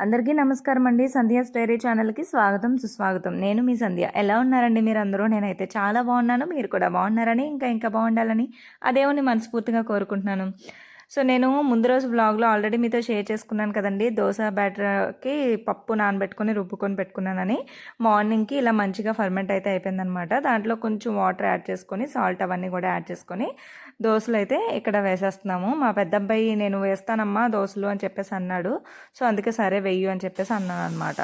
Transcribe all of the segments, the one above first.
అందరికీ నమస్కారం అండి. సంధ్య స్టైరీ ఛానల్కి స్వాగతం సుస్వాగతం. నేను మీ సంధ్య. ఎలా ఉన్నారండి మీరు అందరూ నేనైతే చాలా బాగున్నాను. మీరు కూడా బాగున్నారని ఇంకా ఇంకా బాగుండాలని అదేమని మనస్ఫూర్తిగా కోరుకుంటున్నాను. సో నేను ముందు రోజు వ్లాగ్లో ఆల్రెడీ మీతో షేర్ చేసుకున్నాను కదండి. దోశ బ్యాటర్కి పప్పు నానబెట్టుకొని రుబ్బుకొని పెట్టుకున్నానని. మార్నింగ్కి ఇలా మంచిగా ఫర్మెంట్ అయితే అయిపోయిందనమాట దాంట్లో కొంచెం వాటర్ యాడ్ చేసుకొని సాల్ట్ అవన్నీ కూడా యాడ్ చేసుకొని దోశలు అయితే ఇక్కడ వేసేస్తున్నాము. మా పెద్ద అబ్బాయి నేను వేస్తానమ్మా దోశలు అని చెప్పేసి అన్నాడు. సో అందుకే సరే వెయ్యి అని చెప్పేసి అన్నాను అనమాట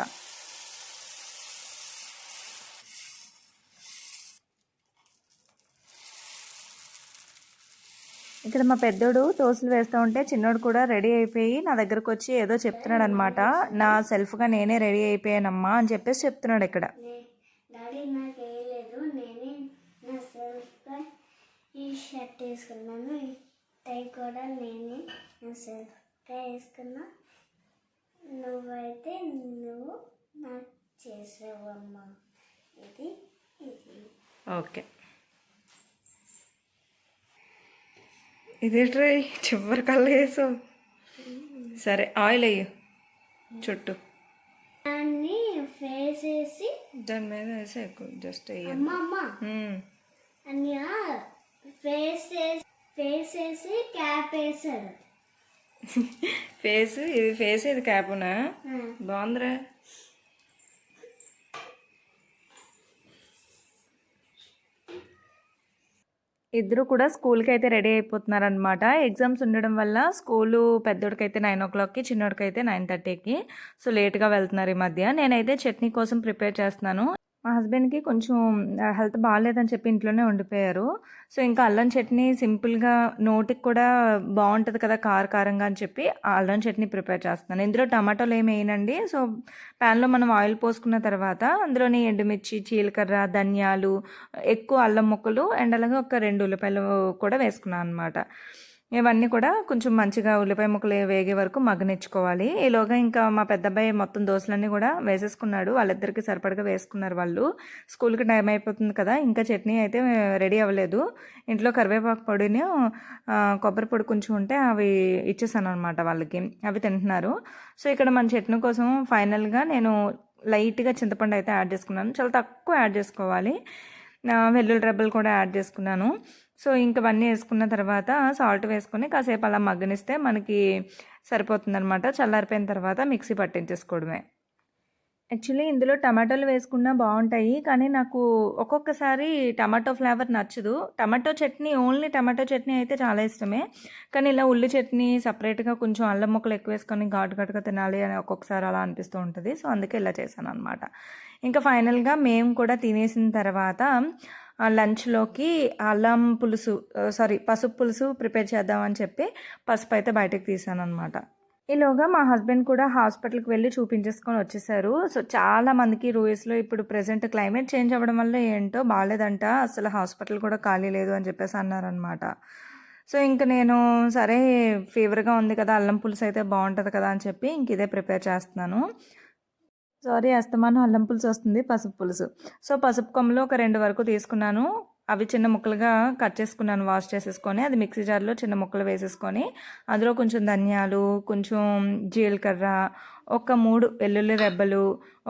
ఇక్కడ మా పెద్దోడు దోశలు వేస్తూ ఉంటే చిన్నోడు కూడా రెడీ అయిపోయి నా దగ్గరకు వచ్చి ఏదో చెప్తున్నాడు అనమాట నా సెల్ఫ్గా నేనే రెడీ అయిపోయానమ్మా అని చెప్పేసి చెప్తున్నాడు ఇక్కడ. నే- డాడీ నాకు వేయలేదు నేనే నా సెల్ఫ్గా ఈ షర్ట్ వేసుకున్నాను ఈ టై కూడా నేనే నా సెల్ఫ్గా వేసుకున్నా. నువ్వైతే నువ్వు నాకు చేసావమ్మా. ఇది ఇది. ఓకే. ఇది ట్రై చివరి కళ్ళు వేసు. సరే ఆయిల్ అయ్యు చుట్టూ. దాన్ని ఫేస్ వేసి దాని మీద వేసి జస్ట్ వేయాలి అమ్మ అమ్మ. అని ఫేస్ ఫేస్ వేసి క్యాప్ వేసాడు ఫేస్ ఇది ఫేస్ ఇది క్యాపునా బాగుందిరా. ఇద్దరు కూడా స్కూల్కి అయితే రెడీ అయిపోతున్నారనమాట ఎగ్జామ్స్ ఉండడం వల్ల స్కూలు పెద్దోడికైతే నైన్ ఓ క్లాక్కి చిన్నోడికైతే నైన్ థర్టీకి. సో లేట్గా వెళ్తున్నారు ఈ మధ్య. నేనైతే చట్నీ కోసం ప్రిపేర్ చేస్తున్నాను. మా హస్బెండ్కి కొంచెం హెల్త్ బాగాలేదని చెప్పి ఇంట్లోనే ఉండిపోయారు. సో ఇంకా అల్లం చట్నీ సింపుల్గా నోటికి కూడా బాగుంటుంది కదా కార కారంగా అని చెప్పి అల్లం చట్నీ ప్రిపేర్ చేస్తున్నాను. ఇందులో టమాటోలు ఏమి వేయనండి. సో ప్యాన్లో మనం ఆయిల్ పోసుకున్న తర్వాత అందులోని ఎండుమిర్చి చీలకర్ర ధనియాలు ఎక్కువ అల్లం ముక్కలు అండ్ అలాగే ఒక రెండు ఉల్లిపాయలు కూడా వేసుకున్నాను అనమాట ఇవన్నీ కూడా కొంచెం మంచిగా ఉల్లిపాయ ముక్కలు వేగే వరకు మగ్గనిచ్చుకోవాలి. ఈలోగా ఇంకా మా పెద్దబ్బాయి మొత్తం దోశలన్నీ కూడా వేసేసుకున్నాడు. వాళ్ళిద్దరికి సరిపడగా వేసుకున్నారు వాళ్ళు. స్కూల్కి టైం అయిపోతుంది కదా ఇంకా చట్నీ అయితే రెడీ అవ్వలేదు. ఇంట్లో కరివేపాకు పొడిని కొబ్బరి పొడి కొంచెం ఉంటే అవి ఇచ్చేసాను అనమాట వాళ్ళకి. అవి తింటున్నారు. సో ఇక్కడ మన చట్నీ కోసం ఫైనల్గా నేను లైట్గా చింతపండు అయితే యాడ్ చేసుకున్నాను. చాలా తక్కువ యాడ్ చేసుకోవాలి. వెల్లుల్లి రెబ్బలు కూడా యాడ్ చేసుకున్నాను. సో ఇంకవన్నీ వేసుకున్న తర్వాత సాల్ట్ వేసుకొని కాసేపు అలా మగ్గనిస్తే మనకి సరిపోతుందనమాట చల్లారిపోయిన తర్వాత మిక్సీ పట్టించేసుకోవడమే. యాక్చువల్లీ ఇందులో టమాటోలు వేసుకున్నా బాగుంటాయి కానీ నాకు ఒక్కొక్కసారి టమాటో ఫ్లేవర్ నచ్చదు. Tomato chutney only tomato chutney అయితే చాలా ఇష్టమే. కానీ ఇలా ఉల్లి చట్నీ సపరేట్గా కొంచెం అల్లం ముక్కలు ఎక్కువ వేసుకొని ఘాటు ఘాటుగా తినాలి అని ఒక్కొక్కసారి అలా అనిపిస్తూ ఉంటుంది. సో అందుకే ఇలా చేశాను అనమాట ఇంకా ఫైనల్గా మేము కూడా తినేసిన తర్వాత లంచ్లోకి అల్లం పులుసు సారీ పసుపు పులుసు ప్రిపేర్ చేద్దామని చెప్పి పసుపు అయితే బయటకు తీసాను అనమాట ఈలోగా మా హస్బెండ్ కూడా హాస్పిటల్కి వెళ్ళి చూపించేసుకొని వచ్చేసారు. సో చాలా మందికి రూయస్లో ఇప్పుడు ప్రెసెంట్ క్లైమేట్ చేంజ్ అవ్వడం వల్ల ఏంటో బాగాలేదంట అసలు హాస్పిటల్ కూడా ఖాళీ లేదు అని చెప్పేసి అన్నారనమాట సో ఇంక నేను సరే ఫీవర్గా ఉంది కదా అల్లం పులుసు అయితే బాగుంటుంది కదా అని చెప్పి ఇంక ఇదే ప్రిపేర్ చేస్తున్నాను. సారీ అస్తమానం అల్లం పులుసు వస్తుంది పసుపు పులుసు. సో పసుపు కొమ్మలు ఒక రెండు వరకు తీసుకున్నాను. అవి చిన్న ముక్కలుగా కట్ చేసుకున్నాను వాష్ చేసేసుకొని అది మిక్సీ జార్లో చిన్న ముక్కలు వేసేసుకొని అందులో కొంచెం ధనియాలు కొంచెం జీలకర్ర ఒక మూడు వెల్లుల్లి రెబ్బలు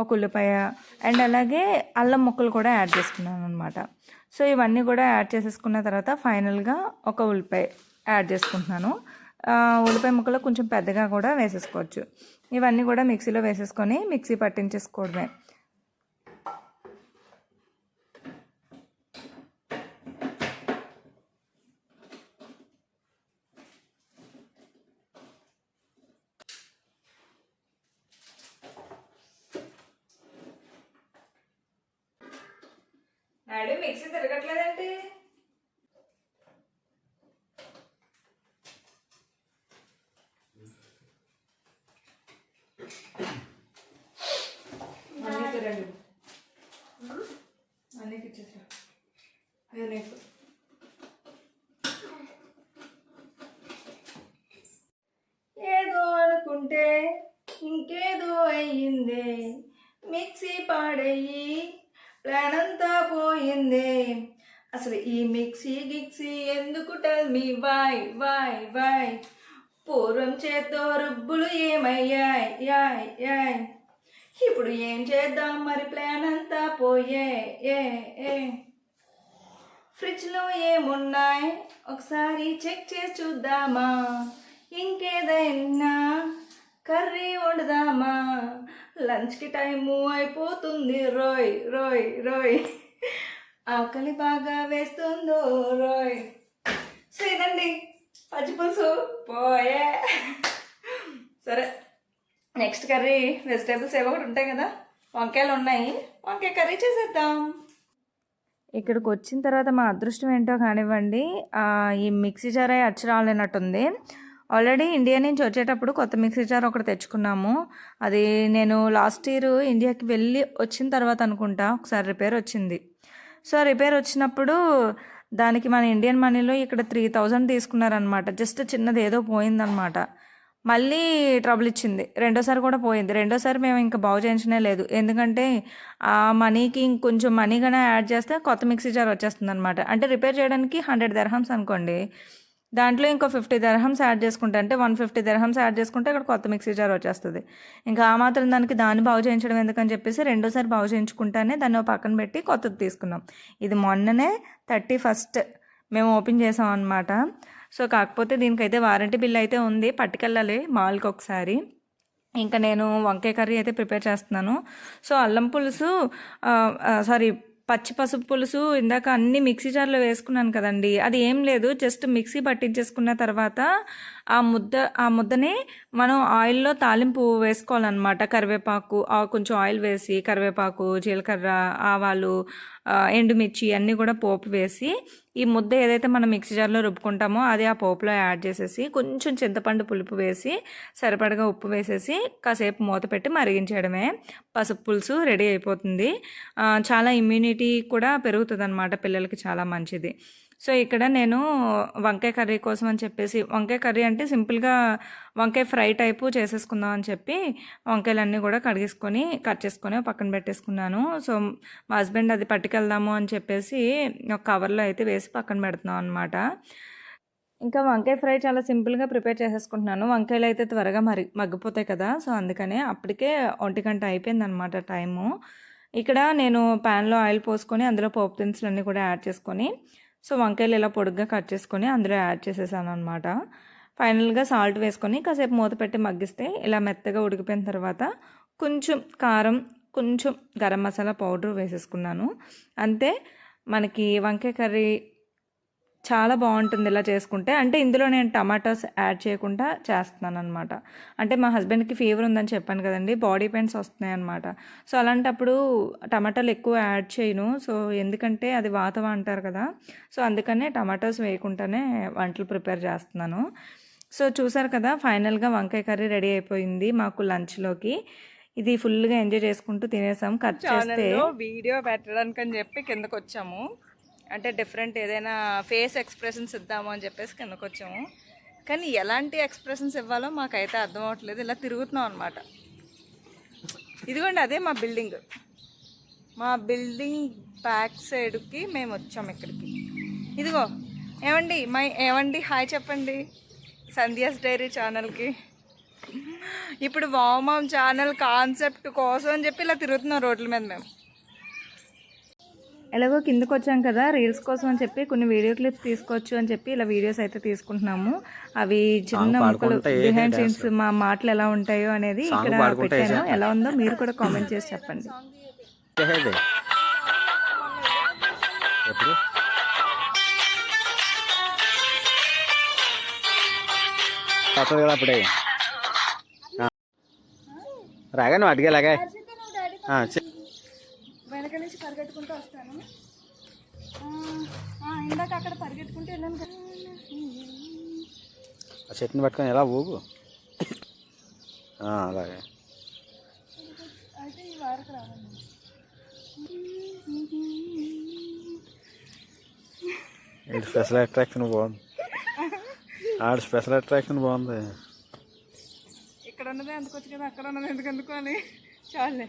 ఒక ఉల్లిపాయ అండ్ అలాగే అల్లం ముక్కలు కూడా యాడ్ చేసుకున్నాను అనమాట సో ఇవన్నీ కూడా యాడ్ చేసేసుకున్న తర్వాత ఫైనల్గా ఒక ఉల్లిపాయ యాడ్ చేసుకుంటున్నాను. ఉల్లిపాయ ముక్కలు కొంచెం పెద్దగా కూడా వేసేసుకోవచ్చు. ఇవన్నీ కూడా మిక్సీలో వేసేసుకొని మిక్సీ పట్టించేసుకోవడమే. మిక్సీ తిరగట్లేదండి ఇచ్చేసారండి. అన్నీ ఇచ్చేసారు. అది నీకు. ఏదో అనుకుంటే ఇంకేదో అయ్యిందే. మిక్సీ పాడయ్యి ప్లాన్ అంతా పోయిందే. అసలు ఈ మిక్సీ గిక్సీ ఎందుకు టల్ మీ వాయ్ వాయ్ వాయ్ పూర్వం చేత్తో రుబ్బులు ఏమయ్యాయ్ యాయ్ యాయ్? ఇప్పుడు ఏం చేద్దాం మరి ప్లాన్ అంతా? పోయే ఏ ఏ. ఫ్రిడ్జ్లో ఏమున్నాయి? ఒకసారి చెక్ చేసి చూద్దామా? ఇంకేదైనా? కర్రీ వండుదామా? లంచ్కి టైము అయిపోతుంది. రోయ్ రోయ్ రోయ్. ఆకలి బాగా వేస్తుందో రోయ్. సో ఇదండి పచ్చిపులుసు పోయే. సరే. నెక్స్ట్ కర్రీ వెజిటేబుల్స్ ఏవో ఒకటి ఉంటాయి కదా వంకాయలు ఉన్నాయి. వంకాయ కర్రీ చేసేద్దాం. ఇక్కడికి వచ్చిన తర్వాత మా అదృష్టం ఏంటో కానివ్వండి ఈ మిక్సీ జార్ అయి అచ్చు రాలేనట్టుంది. ఆల్రెడీ ఇండియా నుంచి వచ్చేటప్పుడు కొత్త మిక్సీ జార్ ఒకటి తెచ్చుకున్నాము. అది నేను లాస్ట్ ఇయర్ ఇండియాకి వెళ్ళి వచ్చిన తర్వాత అనుకుంటా ఒకసారి రిపేర్ వచ్చింది. సో రిపేర్ వచ్చినప్పుడు దానికి మన ఇండియన్ మనీలో ఇక్కడ త్రీ థౌజండ్ తీసుకున్నారనమాట జస్ట్ చిన్నది ఏదో పోయిందనమాట మళ్ళీ ట్రబుల్ ఇచ్చింది. రెండోసారి కూడా పోయింది. రెండోసారి మేము ఇంకా బాగు చేయించనే లేదు. ఎందుకంటే ఆ మనీకి ఇంకొంచెం మనీ కన్నా యాడ్ చేస్తే కొత్త మిక్సీ జార్ వచ్చేస్తుంది అనమాట అంటే రిపేర్ చేయడానికి హండ్రెడ్ దర్హమ్స్ అనుకోండి. దాంట్లో ఇంకో ఫిఫ్టీ దర్హమ్స్ యాడ్ చేసుకుంటే అంటే వన్ ఫిఫ్టీ దర్హమ్స్ యాడ్ చేసుకుంటే ఇక్కడ కొత్త మిక్సీ జార్ వచ్చేస్తుంది. ఇంకా ఆ మాత్రం దానికి దాన్ని బాగు చేయించడం ఎందుకని చెప్పేసి రెండోసారి బాగు చేయించుకుంటానే దాన్ని పక్కన పెట్టి కొత్తది తీసుకున్నాం. ఇది మొన్ననే థర్టీ ఫస్ట్ మేము ఓపెన్ చేసాం అనమాట సో కాకపోతే దీనికైతే వారంటీ బిల్ అయితే ఉంది. పట్టుకెళ్ళాలి మాల్కి ఒకసారి. ఇంకా నేను వంకాయ కర్రీ అయితే ప్రిపేర్ చేస్తున్నాను. సో అల్లం పులుసు సారీ పచ్చి పసుపు పులుసు ఇందాక అన్ని మిక్సీ జార్లో వేసుకున్నాను కదండి. అది ఏం లేదు. జస్ట్ మిక్సీ పట్టించేసుకున్న తర్వాత ఆ ముద్ద ఆ ముద్దని మనం ఆయిల్లో తాలింపు వేసుకోవాలన్నమాట. కరివేపాకు ఆ కొంచెం ఆయిల్ వేసి కరివేపాకు జీలకర్ర ఆవాలు ఎండుమిర్చి అన్నీ కూడా పోపు వేసి ఈ ముద్ద ఏదైతే మనం మిక్సీ జార్లో రుబ్బుకుంటామో అది ఆ పోపులో యాడ్ చేసేసి కొంచెం చింతపండు పులుపు వేసి సరిపడగా ఉప్పు వేసేసి కాసేపు మూత పెట్టి మరిగించడమే పసుపు పులుసు రెడీ అయిపోతుంది. చాలా ఇమ్యూనిటీ కూడా పెరుగుతుంది అనమాట పిల్లలకి చాలా మంచిది. సో ఇక్కడ నేను వంకాయ కర్రీ కోసం అని చెప్పేసి వంకాయ కర్రీ అంటే సింపుల్గా వంకాయ ఫ్రై టైపు చేసేసుకుందాం అని చెప్పి వంకాయలన్నీ కూడా కడిగేసుకొని కట్ చేసుకొని పక్కన పెట్టేసుకున్నాను. సో మా హస్బెండ్ అది పట్టుకెళ్దాము అని చెప్పేసి ఒక కవర్లో అయితే వేసి పక్కన పెడుతున్నాం అనమాట ఇంకా వంకాయ ఫ్రై చాలా సింపుల్గా ప్రిపేర్ చేసేసుకుంటున్నాను. వంకాయలు అయితే త్వరగా మరి మగ్గిపోతాయి కదా సో అందుకనే అప్పటికే ఒంటి గంట అయిపోయిందనమాట టైము. ఇక్కడ నేను ప్యాన్లో ఆయిల్ పోసుకొని అందులో పోపు దినుసులు అన్నీ కూడా యాడ్ చేసుకొని సో వంకాయలు ఇలా పొడుగ్గా కట్ చేసుకొని అందులో యాడ్ చేసేసాను అనమాట ఫైనల్గా సాల్ట్ వేసుకొని కాసేపు మూత పెట్టి మగ్గిస్తే ఇలా మెత్తగా ఉడికిపోయిన తర్వాత కొంచెం కారం కొంచెం గరం మసాలా పౌడర్ వేసేసుకున్నాను. అంతే మనకి వంకాయ కర్రీ చాలా బాగుంటుంది ఇలా చేసుకుంటే. అంటే ఇందులో నేను టమాటాస్ యాడ్ చేయకుండా చేస్తున్నాను అనమాట అంటే మా హస్బెండ్కి ఫీవర్ ఉందని చెప్పాను కదండి బాడీ పెయిన్స్ వస్తున్నాయి అనమాట సో అలాంటప్పుడు టమాటాలు ఎక్కువ యాడ్ చేయను. సో ఎందుకంటే అది వాతవ అంటారు కదా సో అందుకనే టమాటాస్ వేయకుండానే వంటలు ప్రిపేర్ చేస్తున్నాను. సో చూసారు కదా ఫైనల్గా వంకాయ కర్రీ రెడీ అయిపోయింది మాకు లంచ్లోకి. ఇది ఫుల్గా ఎంజాయ్ చేసుకుంటూ తినేసాం. కట్ చేస్తే వీడియో పెట్టడానికి అని చెప్పి కిందకు వచ్చాము అంటే డిఫరెంట్ ఏదైనా ఫేస్ ఎక్స్ప్రెషన్స్ ఇద్దాము అని చెప్పేసి కిందకు వచ్చాము. కానీ ఎలాంటి ఎక్స్ప్రెషన్స్ ఇవ్వాలో మాకైతే అర్థం అవ్వట్లేదు ఇలా తిరుగుతున్నాం అనమాట ఇదిగోండి అదే మా బిల్డింగ్ మా బిల్డింగ్ బ్యాక్ సైడ్కి మేము వచ్చాము ఇక్కడికి. ఇదిగో ఏమండి మై ఏమండి హాయ్ చెప్పండి. సంధ్యాస్ డైరీ ఛానల్కి. ఇప్పుడు వామం ఛానల్ కాన్సెప్ట్ కోసం అని చెప్పి ఇలా తిరుగుతున్నాం రోడ్ల మీద మేము. ఎలాగో కిందకు వచ్చాం కదా రీల్స్ కోసం అని చెప్పి కొన్ని వీడియో క్లిప్స్ తీసుకోవచ్చు అని చెప్పి ఇలా వీడియోస్ అయితే తీసుకుంటున్నాము. అవి చిన్న ముక్కలు బిహైండ్ సీన్స్ మా మాటలు ఎలా ఉంటాయో అనేది ఇక్కడ పెట్టాను. ఎలా ఉందో మీరు కూడా కామెంట్ చేసి చెప్పండి. అప్పుడే. ఆ. రాగా నువ్వు అడిగేలాగా. వెనక నుంచి పరిగెట్టుకుంటూ వస్తాను. ఇందాక అక్కడ పరిగెట్టుకుంటూ వెళ్ళాను కదా. ఆ చెట్టుని పట్టుకొని ఎలా ఊగు? ఆ, అలాగే. అయితే ఈ వారకు రావాలి. ఏంటి స్పెషల్ అట్రాక్షన్ బాగుంది? ఆడ స్పెషల్ అట్రాక్షన్ బాగుంది. ఇక్కడ ఉన్నదే ఎందుకు కదా అక్కడ ఉన్నది ఎందుకు ఎందుకు అని చాలే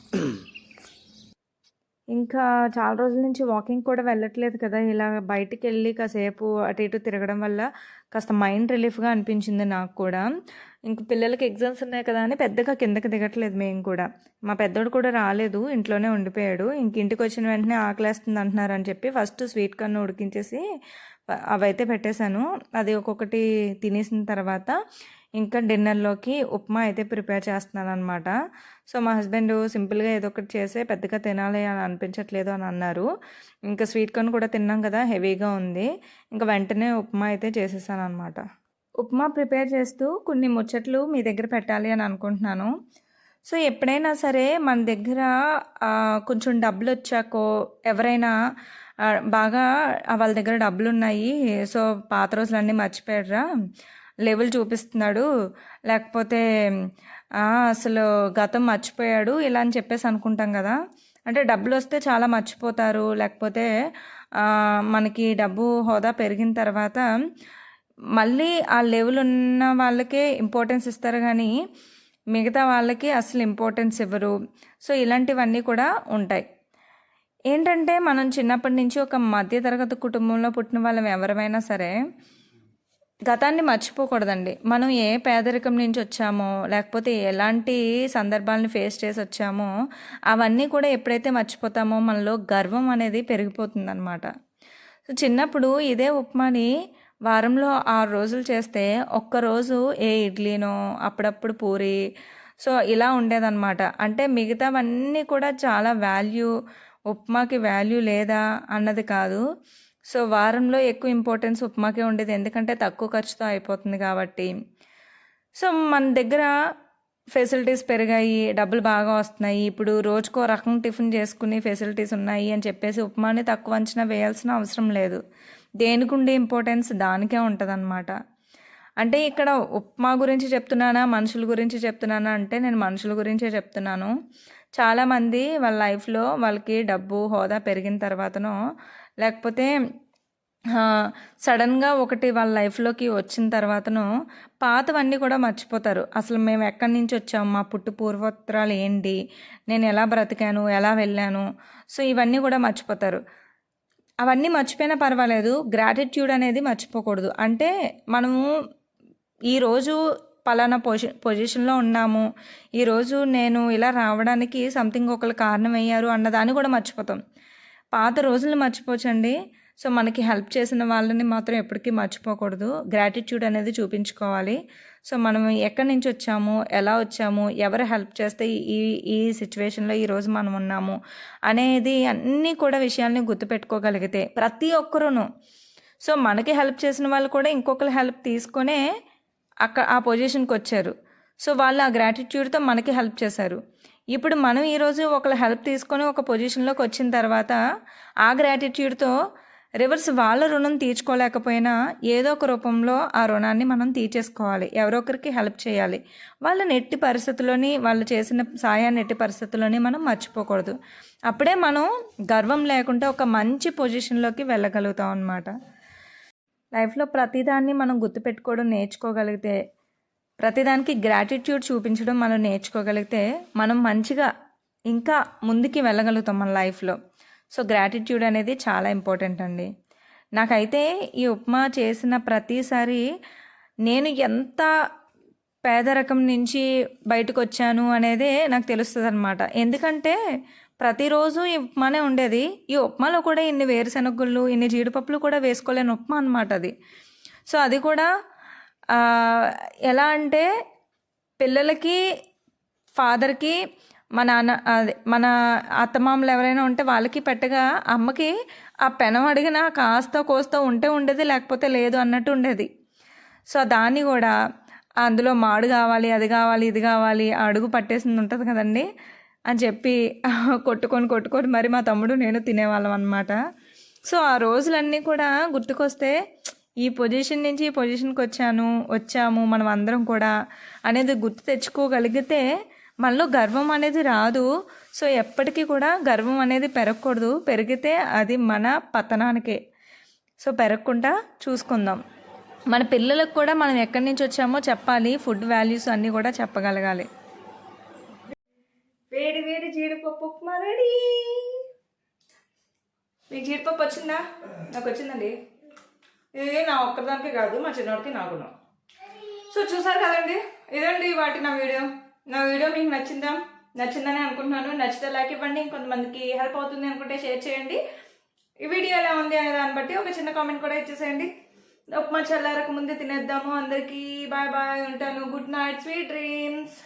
ఇంకా చాలా రోజుల నుంచి వాకింగ్ కూడా వెళ్ళట్లేదు కదా. ఇలా బయటికి వెళ్ళి కాసేపు అటు ఇటు తిరగడం వల్ల కాస్త మైండ్ రిలీఫ్గా అనిపించింది నాకు కూడా. ఇంక పిల్లలకి ఎగ్జామ్స్ ఉన్నాయి కదా అని పెద్దగా కిందకి దిగట్లేదు మేము కూడా. మా పెద్దోడు కూడా రాలేదు ఇంట్లోనే ఉండిపోయాడు. ఇంక ఇంటికి వచ్చిన వెంటనే ఆకలేస్తుంది అంటున్నారు అని చెప్పి ఫస్ట్ స్వీట్ కన్ను ఉడికించేసి అవైతే పెట్టేశాను. అది ఒక్కొక్కటి తినేసిన తర్వాత ఇంకా డిన్నర్లోకి ఉప్మా అయితే ప్రిపేర్ చేస్తున్నాను అనమాట సో మా హస్బెండ్ సింపుల్గా ఏదో ఒకటి చేసే పెద్దగా తినాలి అని అనిపించట్లేదు అని అన్నారు. ఇంకా స్వీట్ కార్న్ కూడా తిన్నాం కదా హెవీగా ఉంది. ఇంకా వెంటనే ఉప్మా అయితే చేసేసాను అనమాట ఉప్మా ప్రిపేర్ చేస్తూ కొన్ని ముచ్చట్లు మీ దగ్గర పెట్టాలి అని అనుకుంటున్నాను. సో ఎప్పుడైనా సరే మన దగ్గర కొంచెం డబ్బులు వచ్చాకో ఎవరైనా బాగా వాళ్ళ దగ్గర డబ్బులు ఉన్నాయి. సో పాత రోజులన్నీ మర్చిపోయారా లెవెల్ చూపిస్తున్నాడు. లేకపోతే అసలు గతం మర్చిపోయాడు ఇలా అని చెప్పేసి అనుకుంటాం కదా. అంటే డబ్బులు వస్తే చాలా మర్చిపోతారు. లేకపోతే మనకి డబ్బు హోదా పెరిగిన తర్వాత మళ్ళీ ఆ లెవెల్ ఉన్న వాళ్ళకే ఇంపార్టెన్స్ ఇస్తారు కానీ మిగతా వాళ్ళకి అసలు ఇంపార్టెన్స్ ఇవ్వరు. సో ఇలాంటివన్నీ కూడా ఉంటాయి. ఏంటంటే మనం చిన్నప్పటి నుంచి ఒక మధ్యతరగతి కుటుంబంలో పుట్టిన వాళ్ళం ఎవరైనా సరే గతాన్ని మర్చిపోకూడదండి. మనం ఏ పేదరికం నుంచి వచ్చామో లేకపోతే ఎలాంటి సందర్భాలను ఫేస్ చేసి వచ్చామో అవన్నీ కూడా ఎప్పుడైతే మర్చిపోతామో మనలో గర్వం అనేది పెరిగిపోతుందన్నమాట. సో చిన్నప్పుడు ఇదే ఉప్మాని వారంలో ఆరు రోజులు చేస్తే ఒక్కరోజు ఏ ఇడ్లీనో అప్పుడప్పుడు పూరి సో ఇలా ఉండేదన్నమాట. అంటే మిగతావన్నీ కూడా చాలా వాల్యూ ఉప్మాకి వాల్యూ లేదా అన్నది కాదు. సో వారంలో ఎక్కువ ఇంపార్టెన్స్ ఉప్మాకే ఉండేది. ఎందుకంటే తక్కువ ఖర్చుతో అయిపోతుంది కాబట్టి. సో మన దగ్గర ఫెసిలిటీస్ పెరిగాయి. డబ్బులు బాగా వస్తున్నాయి. ఇప్పుడు రోజుకో రకం టిఫిన్ చేసుకునే ఫెసిలిటీస్ ఉన్నాయి అని చెప్పేసి ఉప్మాని తక్కువ అంచనా వేయాల్సిన అవసరం లేదు. దేనికి ఉండే ఇంపార్టెన్స్? దానికే ఉంటుంది అంటే ఇక్కడ ఉప్మా గురించి చెప్తున్నానా? మనుషుల గురించి చెప్తున్నానా? అంటే నేను మనుషుల గురించే చెప్తున్నాను. చాలామంది వాళ్ళ లైఫ్లో వాళ్ళకి డబ్బు హోదా పెరిగిన తర్వాతనో లేకపోతే సడన్గా ఒకటి వాళ్ళ లైఫ్లోకి వచ్చిన తర్వాతను పాతవన్నీ కూడా మర్చిపోతారు. అసలు మేము ఎక్కడి నుంచి వచ్చాము మా పుట్టు పూర్వోత్తరాలు ఏంటి? నేను ఎలా బ్రతికాను? ఎలా వెళ్ళాను? సో ఇవన్నీ కూడా మర్చిపోతారు. అవన్నీ మర్చిపోయినా పర్వాలేదు. గ్రాటిట్యూడ్ అనేది మర్చిపోకూడదు. అంటే మనము ఈరోజు పలానా పొజి పొజిషన్లో ఉన్నాము. ఈరోజు నేను ఇలా రావడానికి సంథింగ్ ఒకరు కారణం అయ్యారు అన్నదాన్ని కూడా మర్చిపోతాం. పాత రోజులు మర్చిపోవచ్చండి సో మనకి హెల్ప్ చేసిన వాళ్ళని మాత్రం ఎప్పటికీ మర్చిపోకూడదు. గ్రాటిట్యూడ్ అనేది చూపించుకోవాలి. సో మనం ఎక్కడి నుంచి వచ్చాము? ఎలా వచ్చాము? ఎవరు హెల్ప్ చేస్తే ఈ ఈ సిచ్యువేషన్లో ఈరోజు మనం ఉన్నాము? అనేది అన్నీ కూడా విషయాల్ని గుర్తుపెట్టుకోగలిగితే ప్రతి ఒక్కరూను. సో మనకి హెల్ప్ చేసిన వాళ్ళు కూడా ఇంకొకరి హెల్ప్ తీసుకొనే అక్కడ ఆ పొజిషన్కి వచ్చారు. సో వాళ్ళు ఆ గ్రాటిట్యూడ్తో మనకి హెల్ప్ చేశారు. ఇప్పుడు మనం ఈరోజు ఒకళ్ళ హెల్ప్ తీసుకొని ఒక పొజిషన్లోకి వచ్చిన తర్వాత ఆ గ్రాటిట్యూడ్తో రివర్స్ వాళ్ళ రుణం తీర్చుకోలేకపోయినా ఏదో ఒక రూపంలో ఆ రుణాన్ని మనం తీర్చేసుకోవాలి. ఎవరొకరికి హెల్ప్ చేయాలి. వాళ్ళ నెట్టి పరిస్థితుల్లోని వాళ్ళు చేసిన సాయాన్ని నెట్టి పరిస్థితుల్లోని మనం మర్చిపోకూడదు. అప్పుడే మనం గర్వం లేకుండా ఒక మంచి పొజిషన్లోకి వెళ్ళగలుగుతాం అన్నమాట. లైఫ్లో ప్రతిదాన్ని మనం గుర్తుపెట్టుకోవడం నేర్చుకోగలిగితే ప్రతిదానికి గ్రాటిట్యూడ్ చూపించడం మనం నేర్చుకోగలిగితే మనం మంచిగా ఇంకా ముందుకి వెళ్ళగలుగుతాం మన లైఫ్లో. సో గ్రాటిట్యూడ్ అనేది చాలా ఇంపార్టెంట్ అండి. నాకైతే ఈ ఉప్మా చేసిన ప్రతిసారి నేను ఎంత పేదరకం నుంచి బయటకు వచ్చాను అనేదే నాకు తెలుస్తుంది అనమాట ఎందుకంటే ప్రతిరోజు ఈ ఉప్మానే ఉండేది. ఈ ఉప్మాలో కూడా ఇన్ని వేరుశనగుళ్ళు ఇన్ని జీడిపప్పులు కూడా వేసుకోలేని ఉప్మా అనమాట అది. సో అది కూడా ఎలా అంటే పిల్లలకి ఫాదర్కి మా నాన్న అదే మన అత్తమామలు ఎవరైనా ఉంటే వాళ్ళకి పెట్టగా అమ్మకి ఆ పెనం అడిగిన కాస్త కోస్త ఉంటే ఉండేది లేకపోతే లేదు అన్నట్టు ఉండేది. సో దాన్ని కూడా అందులో మాడు కావాలి అది కావాలి ఇది కావాలి అడుగు పట్టేసింది ఉంటుంది కదండి అని చెప్పి కొట్టుకొని కొట్టుకొని మరి మా తమ్ముడు నేను తినేవాళ్ళం అనమాట సో ఆ రోజులన్నీ కూడా గుర్తుకొస్తే ఈ పొజిషన్ నుంచి ఈ పొజిషన్కి వచ్చాను వచ్చాము మనం అందరం కూడా అనేది గుర్తు తెచ్చుకోగలిగితే మనలో గర్వం అనేది రాదు. సో ఎప్పటికీ కూడా గర్వం అనేది పెరగకూడదు. పెరిగితే అది మన పతనానికే. సో పెరగకుండా చూసుకుందాం. మన పిల్లలకు కూడా మనం ఎక్కడి నుంచి వచ్చామో చెప్పాలి. ఫుడ్ వాల్యూస్ అన్నీ కూడా చెప్పగలగాలి. వేడి వేడి జీడిపప్పు ఉప్మా రెడీ. మీకు జీడిపప్పు వచ్చిందా? నాకు వచ్చిందండి. ఇది నా ఒక్కదానికే కాదు మా చిన్నవాడికి నాకును. సో చూసారు కదండి? ఇదండి వాటి నా వీడియో. నా వీడియో మీకు నచ్చిందా? నచ్చిందని అనుకుంటున్నాను. నచ్చితే లైక్ ఇవ్వండి. ఇంకొంతమందికి హెల్ప్ అవుతుంది అనుకుంటే షేర్ చేయండి. ఈ వీడియో ఎలా ఉంది అనే దాన్ని బట్టి ఒక చిన్న కామెంట్ కూడా ఇచ్చేసేయండి. ఉప్మా చల్లారక ముందే తినేద్దాము. అందరికీ బాయ్ బాయ్ ఉంటాను. Good night sweet dreams.